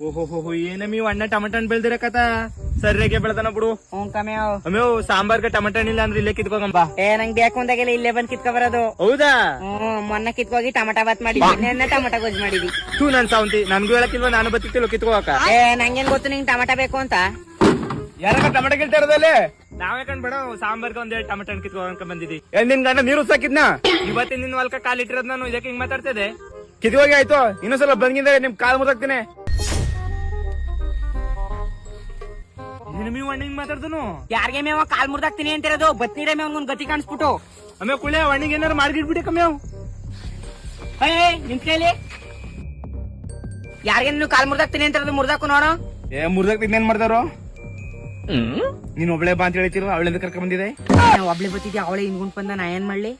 ಓಹೋ ಏನ ಏನಮ್ಮಿ ಅಣ್ಣ ಟಮಟ ಹಣ್ಣು ಬೆಳ್ದಿರ ಕತ ಸರಿಯಾಗಿ ಬೆಳ್ದನ ಬಿಡು. ಕಮ್ಯಾವ್ ಟಮಟ ಸಾಂಬಾರ್ಗೆ ಟಮಟ ಹಣ್ಣಿಲ್ಲ ಅಂದ್ರೆ ಇಲ್ಲೇ ಕಿತ್ಕೊಂಬ ಏ ನಂಗ್ ಬೇಕು ಅಂದಾಗೆಲ್ಲ ಇಲ್ಲೇ ಬಂದ್ ಕಿತ್ಕೊ ಬರೋದು. ಹೌದಾ? ಹ್ಮ್ ಮೊನ್ನೆ ಕಿತ್ಕೋಗಿ ಟಮಟ ಬಾತ್ ಮಾಡಿ ನೆನ್ನೆ ಟಮಟ ಗೊಜ್ಜು ಮಾಡಿದ್ವಿ. ತೂ ನನ್ ಸಾವಂತಿ ನನ್ಗೂ ಹೇಳಕ್ಕಿಲ್ವಾ? ನಾನು ಬತ್ತಿತ್ತಿಲ್ಲ ಕಿತ್ಕೋಕ ಏ ನಂಗೇನ್ ಗೊತ್ತು ನಿಂಗ್ ಟಮಟ ಬೇಕು ಅಂತ? ಯಾರ ಟಮಟ ಕೇಳ್ತಾ ಇರೋದಲ್ಲಿ? ನಾವೇ ಕಂಡ್ಬೇಡ ಸಾಂಬಾರ್ಗೆ ಒಂದ್ ಎರಡು ಟಮಟ ಹಣ್ಣು ಕಿತ್ಕೋಕ ಬಂದಿದ್ದಿ ಏನ್ ನಿನ್ ಗಂಡ ನೀರು ಸಾಕಿದ್ನ ಇವತ್ತಿನ ನಿನ್ ಹೊಲ್ಕ ಕಾಲ್ ಇಟ್ಟಿರೋದ್ ನಾನು ಇದಕ್ಕೆ ಹಿಂಗ್ ಮಾತಾಡ್ತಿದ್ದೆ? ಕಿತ್ಕೋಗಿ ಆಯ್ತು ಇನ್ನೊಂದ್ಸಲ ಬಂದ್ಗಿಂದ ನಿಮ್ ಕಾಲ್ ಮುತಾಕ್ತೀನಿ ನೀವು ವಣ್ಣಿಂಗ್ ಮಾತಾಡ್ದು ಮಾತಾಡ್ದನು? ಯಾರಿಗೆ ಮೇವ? ಕಾಲ್ ಮುರ್ದಾಕ್ತೀನಿ ಅಂತಿರೋದು. ಬತ್ತೀರ ಮೇವ್ ಒಂದ್ ಗತಿ ಕಾಣಿಸ್ಬಿಟ್ಟು. ಆಮೇಲೆ ಕುಳ್ಳೆ ಏನಾರ ಏನಾರು ಮಾಡಿಟ್ಬಿಡಿ ಕಮ್ಮಿಯವ್ ಏ ನಿಮ್ ಕೈಲಿ ಯಾರಿಗೆ ನೀನು ಕಾಲ್ ಮುರ್ದಾಕ್ತೀನಿ ಅಂತಿರೋದು ಮುರ್ದಾಕು ನೋಡು. ಏ ಮುರ್ದಾಗ್ತೀನಿ ಏನ್ ಮಾಡ್ತಾರೋ ನೀನ್ ಒಬ್ಳೆ ಬಾ ಅಂತ ಹೇಳ್ತಿರೋ ಅವಳಿಂದ ಕರ್ಕೊಂಡ್ ಬಂದಿದೆ? ಒಬ್ಳೆ ಬತ್ತಿದ್ದೆ ಅವಳೆ ಹಿಂಗೊಂಡ್ ಬಂದ ನಾ ಏನ್ ಮಾಡ್ಲಿ?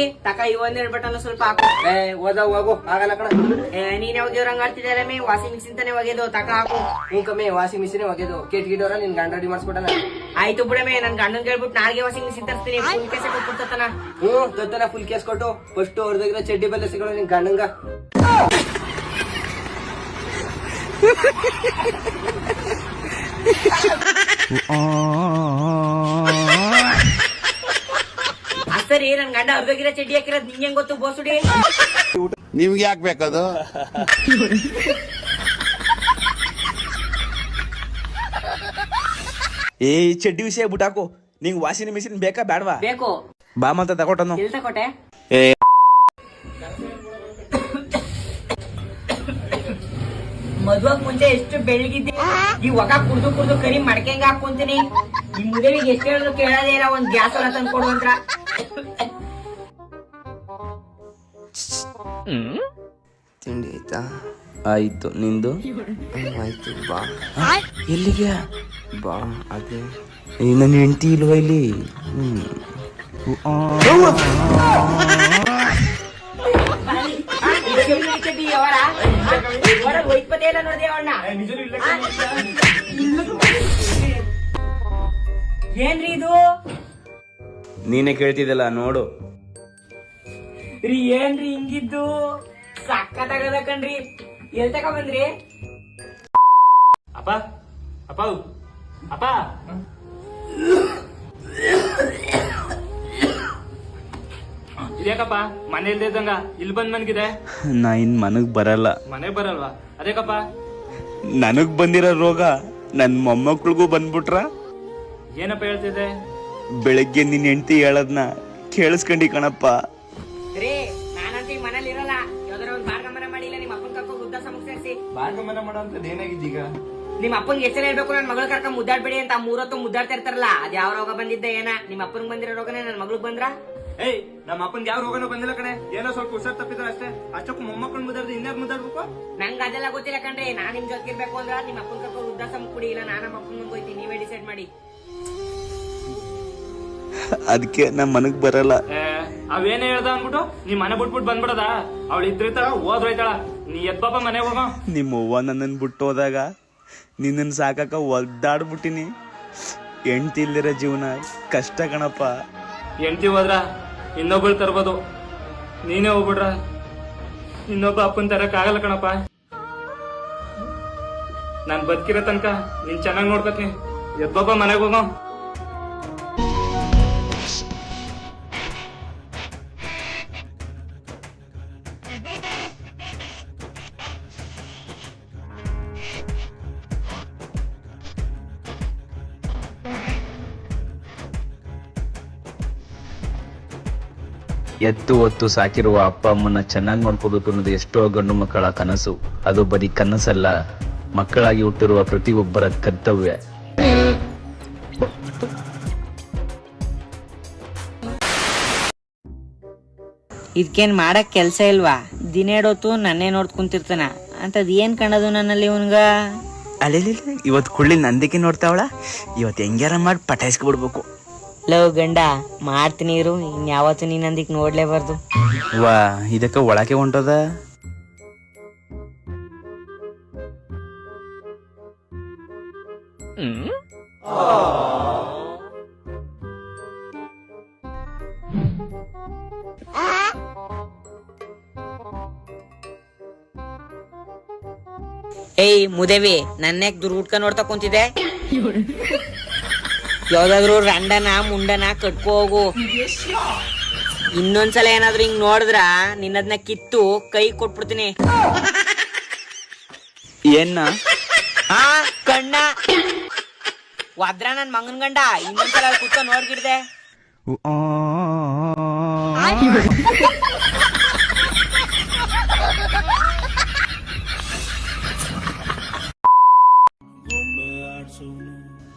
ಕರ್ಗಿ ತಕ ಇವೊಂದೆರಡು ಬಟನ್ ಸ್ವಲ್ಪ ಹಾಕು. ಏ ಓದ ಹೋಗು ಆಗಲ್ಲ ಕಣ. ಏ ನೀನ್ ದೇವ್ರಂಗ್ ಆಡ್ತಿದ್ದಾರೆ ಮೇ? ವಾಷಿಂಗ್ ಮಿಷಿನ್ ತಾನೇ ಒಗೆದು ತಕ ಹಾಕು. ಹ್ಞೂ ಕಮ್ಮಿ ವಾಷಿಂಗ್ ಮಿಷಿನ್ ಒಗೆದು. ಕೇಟ್ ಗಿಡೋರ ನಿನ್ ಗಂಡ ರೆಡಿ ಮಾಡಿಸ್ಬಿಟ್ಟನ ಆಯ್ತು ಬಿಡಮೆ ನನ್ ಗಂಡನ್ ಕೇಳ್ಬಿಟ್ಟು ನಾಳೆಗೆ ವಾಷಿಂಗ್ ಮಿಷಿನ್ ತರ್ತೀನಿ ಫುಲ್ ಕೇಸ್ ಕೊಟ್ಬಿಡ್ತಾನ ಹ್ಞೂ ದೊತ್ತನ ಫುಲ್ ಕೇಸ್ ಕೊಟ್ಟು ಫಸ್ಟ್ ಅವ್ರದಾಗಿರೋ ಚಡ್ಡಿ ಬೆಲ್ಲ ಸಿಗೋಣ ನಿನ್ ಗಂಡಂಗ. ಸರಿ ನನ್ ಗಂಡ ಅರ್ಧಗಿರ ಚಡ್ಡಿ ಹಾಕಿರೋದ್ ನಿಂಗೆ ಹೆಂಗ್ ಗೊತ್ತು? ಬೋಸುಡಿ ನಿಮ್ಗೆ ಯಾಕೆ ಬೇಕದು? ಏ ಈ ಚಡ್ಡಿ ವಿಷಯ ಬಿಟ್ಟಾಕು. ನಿಂಗ್ ವಾಷಿಂಗ್ ಮಿಷಿನ್ ಬೇಕಾ ಬೇಡವಾ ಬೇಕು. ಬಾ ಮತ್ತೆ ತಗೊಟ್ಟನು. ಎಲ್ ತಕೊಟೆ ಏ ಮದ್ವಾಗ ಮುಂಚೆ ಎಷ್ಟು ಬೆಳಗಿದ್ದೆ? ಈ ಒಗ ಕುಡ್ದು ಕುಡ್ದು ಕರಿ ಮಡ್ಕೆಂಗ ಹಾಕೊಂತೀನಿ. ಈ ಮುದೇವಿಗೆ ಎಷ್ಟು ಹೇಳಿದ್ರು ಕೇಳೋದೇ ಇಲ್ಲ ಒಂದ್ ಗ್ಯಾಸ್ ಹೊರ ತಂದ್ಕೊಡು ಅಂತ. ತಿಂಡಿ ಆಯ್ತಾ? ಆಯ್ತು. ನಿಂದು? ಆಯ್ತು. ಬಾ. ಎಲ್ಲಿಗೆ? ಬಾ ಅದೇ. ನನ್ನ ಹೆಂಡತಿ ಇಲ್ವಾ ಇಲ್ಲಿ? ಏನ್ರಿ ಚಡ್ಡಿ ನೀನೇ ಕೇಳ್ತಿದ್ದಲ್ಲ ನೋಡು. ರೀ ಏನ್ರಿ ಹಿಂಗಿದ್ದು? ಸಕ್ಕತ್ತಾಗದ ಕಣ್ರಿ. ಎಲ್ ತಕ ಬಂದ್ರಿ? ಅಪ್ಪ ಅಪ್ಪ ಅಪ್ಪ. ಇದ್ಯಾಕಪ್ಪ? ಮನೆ ಇಲ್ದೇ ಇದ್ದಂಗ? ಇಲ್ಲಿ ಬಂದ್ ಮನ್ಗಿದೆ ನಾ ಇನ್ ಮನಗ್ ಬರಲ್ಲ. ಮನೆ ಬರಲ್ವಾ? ಅದೇಕಪ್ಪ ನನಗ್ ಬಂದಿರೋ ರೋಗ ನನ್ ಮೊಮ್ಮಕ್ಳಿಗೂ ಬಂದ್ಬಿಟ್ರ? ಏನಪ್ಪ ಹೇಳ್ತಿದ್ದೆ? ಬೆಳಗ್ಗೆ ನಿನ್ ಹೆಂಡತಿ ಹೇಳದ್ನ ಕೇಳಿಸ್ಕೊಂಡಿ ಕಣಪ್ಪ. ರೀ ನಾನಂತ ಮನೇಲಿ ಇರಲ್ಲ. ಯಾವ್ದಾರ ಒಂದ್ ಬಾರ್ಗಮನ ಮಾಡಿಲ್ಲ ನಿಮ್ಮ ಅಪ್ಪನ್ ಕರ್ಕೊಂಡು ಉದ್ದ ಸಮಸ್ಯೆ ಸೇರಿಸಿ. ಭಾಗಮನ ಮಾಡೋ ಅಂತದ್ ಏನಾಗಿದ್ದೀಗ ನಿಮ್ಮ ಅಪ್ಪನ್ ಹೆಸರು ಹೇಳ್ಬೇಕು ನನ್ ಮಗಳ ಕರ್ಕೊಂಡ್ ಮುದ್ದಾಡ್ಬೇಡಿ ಅಂತ ಮೂರತ್ತು ಮುದ್ದಾಡ್ತಾ ಇರ್ತಾರಲ್ಲ ಅದ್ ಯಾವ ರೋಗ ಬಂದಿದ್ದ ಏನ? ನಿಮ್ಮ ಅಪ್ಪನ್ ಬಂದಿರೋ ರೋಗನೇ ನನ್ ಮಗಳಿಗೆ ಬಂದ್ರ? ಏಯ್ ನಮ್ಮ ಅಪ್ಪನ್ ಯಾವ ರೋಗನೂ ಬಂದಿಲ್ಲ ಕಣೆ. ಏನೋ ಸ್ವಲ್ಪ ಹುಷಾರ್ ತಪ್ಪಿದ್ರೆ ಅಷ್ಟೇ. ಅಷ್ಟಕ್ಕೂ ಮೊಮ್ಮಕ್ಕಳು ಮುದ್ದಾಡ್ದು ಇನ್ಯಾರು ಮುದ್ದಾಡ್ಬೇಕು? ನಂಗ್ ಅದೆಲ್ಲ ಗೊತ್ತಿಲ್ಲ ಕಣ್ರಿ. ನಾನ್ ನಿಮ್ ಜೊತೆ ಇರ್ಬೇಕು ಅಂದ್ರ ನಿಮ್ಮ ಅಪ್ಪನ್ ಕರ್ಕೊಂಡು ಉದ್ದ ಕುಡಿ ಇಲ್ಲ ನಾನು ಅಪ್ಪನ್ ಅಪ್ಪನ ಮುಂದೆ ಹೋಯ್ತೀನಿ ನೀವೇ ಡಿಸೈಡ್ ಮಾಡಿ. ಅದಕ್ಕೆ ನಮ್ಮ ಮನಗ್ ಬರಲ್ಲ. ಅವೇನೇ ಹೇಳ್ದ ಅನ್ಬಿಟ್ಟು ನೀ ಮನೆ ಬಿಟ್ಬಿಟ್ಟು ಬಂದ್ಬಿಡದ. ಅವಳು ಇದ್ರಿತಾಳ ಹೋದ್ರೈತಾಳ ನೀ ಎದ್ ಬಾಪ ಮನೆ ಹೋಗ. ನಿಮ್ಮ ಅವ್ವ ನನ್ನನ್ನು ಬಿಟ್ಟು ಹೋದಾಗ ನಿನ್ನನ್ನು ಸಾಕಾಕ ಒದ್ದಾಡ್ಬಿಟ್ಟಿನಿ. ಹೆಂಡ್ತಿ ಇಲ್ದಿರೋ ಜೀವನ ಕಷ್ಟ ಕಣಪ್ಪ. ಹೆಂಡ್ತಿ ಹೋದ್ರ ಇನ್ನೊಬ್ಬಳು ತರ್ಬೋದು. ನೀನೇ ಹೋಗ್ಬಿಡ್ರ. ಇನ್ನೊಬ್ಬ ಅಪ್ಪನ್ ತರಕ್ ಆಗಲ್ಲ ಕಣಪ್ಪ. ನಾನ್ ಬದುಕಿರೋ ತನಕ ನೀನ್ ಚೆನ್ನಾಗ್ ನೋಡ್ಕೊತೀನಿ ಎದ್ದೊಬ್ಬ ಮನೆಗೆ ಹೋಗೋ. ಎತ್ತು ಒತ್ತು ಸಾಕಿರುವ ಅಪ್ಪ ಅಮ್ಮನ ಚೆನ್ನಾಗಿ ನೋಡ್ಕೋಬೇಕು ಅನ್ನೋದು ಎಷ್ಟೋ ಗಂಡು ಮಕ್ಕಳ ಕನಸು. ಅದು ಬರೀ ಕನಸಲ್ಲ ಮಕ್ಕಳಾಗಿ ಹುಟ್ಟಿರುವ ಪ್ರತಿಯೊಬ್ಬರ ಕರ್ತವ್ಯ. ಇದಕ್ಕೇನ್ ಮಾಡಕ್ ಕೆಲ್ಸ ಇಲ್ವಾ? ದಿನೇಡೊತ್ತು ನನ್ನೇ ನೋಡ್ ಕುಂತಿರ್ತಾನ. ಅಂತದ್ ಏನ್ ಕಾಣದು ನನ್ನಲ್ಲಿ ಇವನ್ಗ? ಅಲ್ಲೇ ಇವತ್ತು ಕುಳ್ಳಿ ನಂದಿಕೆ ನೋಡ್ತಾವಳ? ಇವತ್ತು ಹೆಂಗ್ಯಾರ ಮಾಡಿ ಪಟಾಯಿಸ್ಕೊಬಿಡ್ಬೇಕು ಲವ್ ಗಂಡ ಮಾಡ್ತೀನಿ ಇರು ನೀನ್ ಅಂದಿಕ್ ನೋಡ್ಲೇಬಾರ್ದು ವಾ ಇದಕ್ಕೆ ಒಳಗೆ ಹೊಂಟದ? ಏಯ್ ಮುದೇವಿ ನನ್ನ ದುರ್ಗುಟ್ಕ ನೋಡ್ತಾ ಕುಂತಿದೆ ಯಾವ್ದಾದ್ರು ರಂಡನ ಮುಂಡನ ಕಟ್ಕೋ ಹೋಗು. ಇನ್ನೊಂದ್ಸಲ ಏನಾದ್ರು ಹಿಂಗ್ ನೋಡಿದ್ರ ನಿನ್ನದ್ನ ಕಿತ್ತು ಕೈ ಕೊಟ್ಬಿಡ್ತೀನಿ. ಏನ್ನ? ಹಾ ಕಣ್ಣ. ವದ್ರ ನನ್ ಮಂಗನ್ ಗಂಡ ಇನ್ನೊಂದ್ಸಲ ಕುತ್ತ ನೋಡ್ಗಿಡ್ದೆ.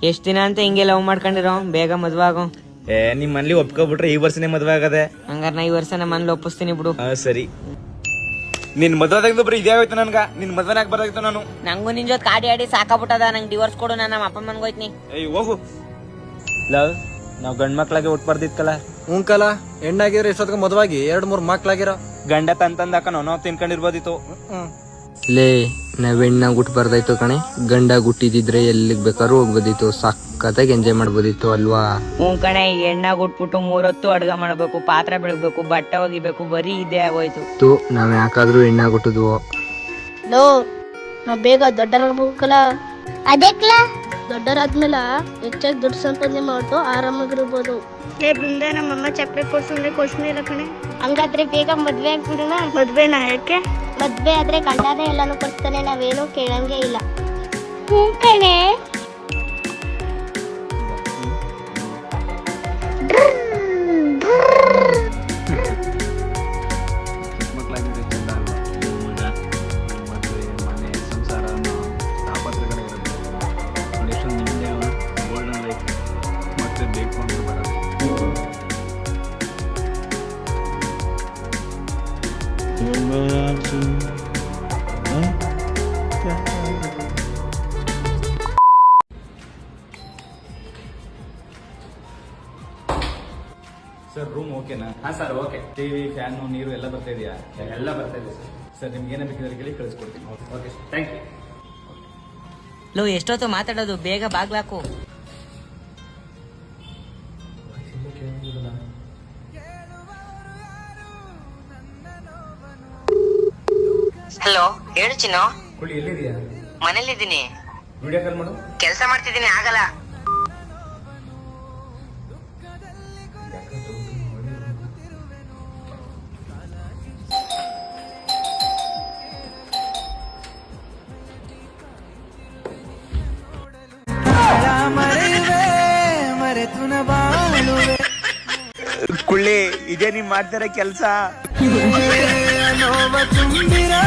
ಎಷ್ಟ್ ದಿನ ಅಂತ ಹಿಂಗೆ ಲವ್ ಮಾಡ್ಕೊಂಡಿರೋ? ಬೇಗ ಮದ್ವೆ ಆಗೋ. ಏ ನಿಮ್ ಮನ್ಲಿ ಒಪ್ಕೊಬಿಟ್ರೆ ಈ ವರ್ಷನೇ ಮದ್ವೆ ಆಗದೆ. ಹಂಗಾರ ನಾ ಈ ವರ್ಷ ನಮ್ಮ ಮನ್ಲಿ ಒಪ್ಪಿಸ್ತೀನಿ ಬಿಡು. ಹಾ ಸರಿ. ನಿನ್ ಮದ್ವೆದಾಗಿಂದ ಬರೀ ಇದೇ ಆಯ್ತು ನನ್ಗ? ನಿನ್ ಮದ್ವೆ ಬರ್ದಾಗಿತ್ತು ನಾನು? ನಂಗೂ ನಿನ್ ಜೊತೆ ಕಾಡಿ ಆಡಿ ಸಾಕಾಗ್ಬಿಟ್ಟದ ನಂಗೆ ಡಿವೋರ್ಸ್ ಕೊಡು ನಾನು ನಮ್ಮ ಅಪ್ಪ ಮನ್ಗೆ ಹೋಯ್ತೀನಿ. ಏಯ್ ಹೋಗು. ಲವ್ ನಾವ್ ಗಂಡ್ ಮಕ್ಳಾಗೆ ಹುಟ್ಬಾರ್ದಿತ್ತಲ್ಲ ಉಂಕಲ ಹೆಣ್ಣಾಗಿದ್ರೆ ಇಷ್ಟೊತ್ತಿಗೆ ಮದುವಾಗಿ? ಎರಡ್ ಮೂರ್ ಮಕ್ಳಾಗಿರೋ. ಗಂಡ ತಂತಂದಾಕ ನಾನು ತಿನ್ಕೊಂಡಿರ್ಬೋದಿತ್ತು. ಲೇ ನಾವ್ ಹೆಣ್ಣಾಗ್ ಹುಟ್ಬಾರ್ದಾಯ್ತು ಕಣೆ. ಗಂಡ ಹುಟ್ಟಿದಿದ್ರೆ ಎಲ್ಲಿಗ್ ಬೇಕಾದ್ರೂ ಹೋಗ್ಬೋದಿತ್ತು. ಸಖತ್ತಾಗಿ ಎಂಜಾಯ್ ಮಾಡ್ಬೋದಿತ್ತು ಅಲ್ವಾ? ಹ್ಞೂ ಕಣೆ ಎಣ್ಣಾಗ ಗುಟ್ಬಿಟ್ಟು ಮೂರೊತ್ತು ಅಡ್ಗೆ ಮಾಡ್ಬೇಕು ಪಾತ್ರೆ ಬೆಳಗ್ಬೇಕು ಬಟ್ಟೆ ಒಗಿಬೇಕು ಬರೀ ಇದೆ ಆಗೋಯ್ತು. ತು ನಾವ್ ಯಾಕಾದ್ರೂ ಹೆಣ್ಣಾಗ್ ಹುಟ್ಟಿದ್ವು ಲೋ ನಾವ್ ಬೇಗ ದೊಡ್ಡರಾಗ್ಬೇಕಲ್ಲ ಅದಕ್ಲ? ದೊಡ್ಡರಾದ್ಮೇಲೆ ಹೆಚ್ಚಾಗಿ ದುಡ್ಡು ಸಂಪಾದನೆ ಮಾಡ್ತು ಆರಾಮಾಗಿರ್ಬೋದು. ಏ ಬೃಂದ ನಮ್ಮಮ್ಮ ಚಪ್ಪಲಿ ಕೊಡ್ಸಂದ್ರೆ ಕೊಡ್ಸನೇ ಇಲ್ಲ ಕಣೆ. ಹಂಗಾದ್ರೆ ಬೇಗ ಮದ್ವೆ ಆಗ್ಬಿಡೋಣ? ಮದ್ವೆನಾ ಯಾಕೆ? ಮದ್ವೆ ಆದ್ರೆ ಗಂಡನೇ ಎಲ್ಲಾನು ಕೊಡ್ತಾನೆ ನಾವೇನು ಕೇಳಂಗೆ ಇಲ್ಲ. ಹ್ಞೂ ಕಣೆ. ಸರ್ ರೂಮ್ ಓಕೆನಾ ಹಾ ಸರ್ ಓಕೆ ಟಿವಿ ಫ್ಯಾನು ನೀರು ಎಲ್ಲ ಬರ್ತಾ ಇದೆಯಾ? ಎಲ್ಲ ಬರ್ತಾ ಇದೆ ಸರ್. ಸರ್, ನಿಮ್ಗೆ ಏನೇ ಬೇಕಿದ್ರೆ ಕೇಳಿ ಕಳಿಸ್ಕೊಡ್ತೀನಿ. ಓಕೆ ಥ್ಯಾಂಕ್ ಯು ಲೋ, ಎಷ್ಟೊತ್ತು ಮಾತಾಡೋದು? ಬೇಗ ಬಾಗ್ಲಾಕು. ಹಲೋ ಹೇಳು ಚಿನ್ನು. ಕುಳಿ ಎಲ್ಲಿದೆಯಾ ಮನೇಲಿದ್ದೀನಿ. ವಿಡಿಯೋ ಕಾಲ್ ಮಾಡು. ಕೆಲಸ ಮಾಡ್ತಿದ್ದೀನಿ ಆಗಲ್ಲ. ಕುಳ್ಳಿ ಇದೇ ನೀವ್ ಮಾಡ್ತಾರ ಕೆಲಸ. ನೋವ ರೋದನೆ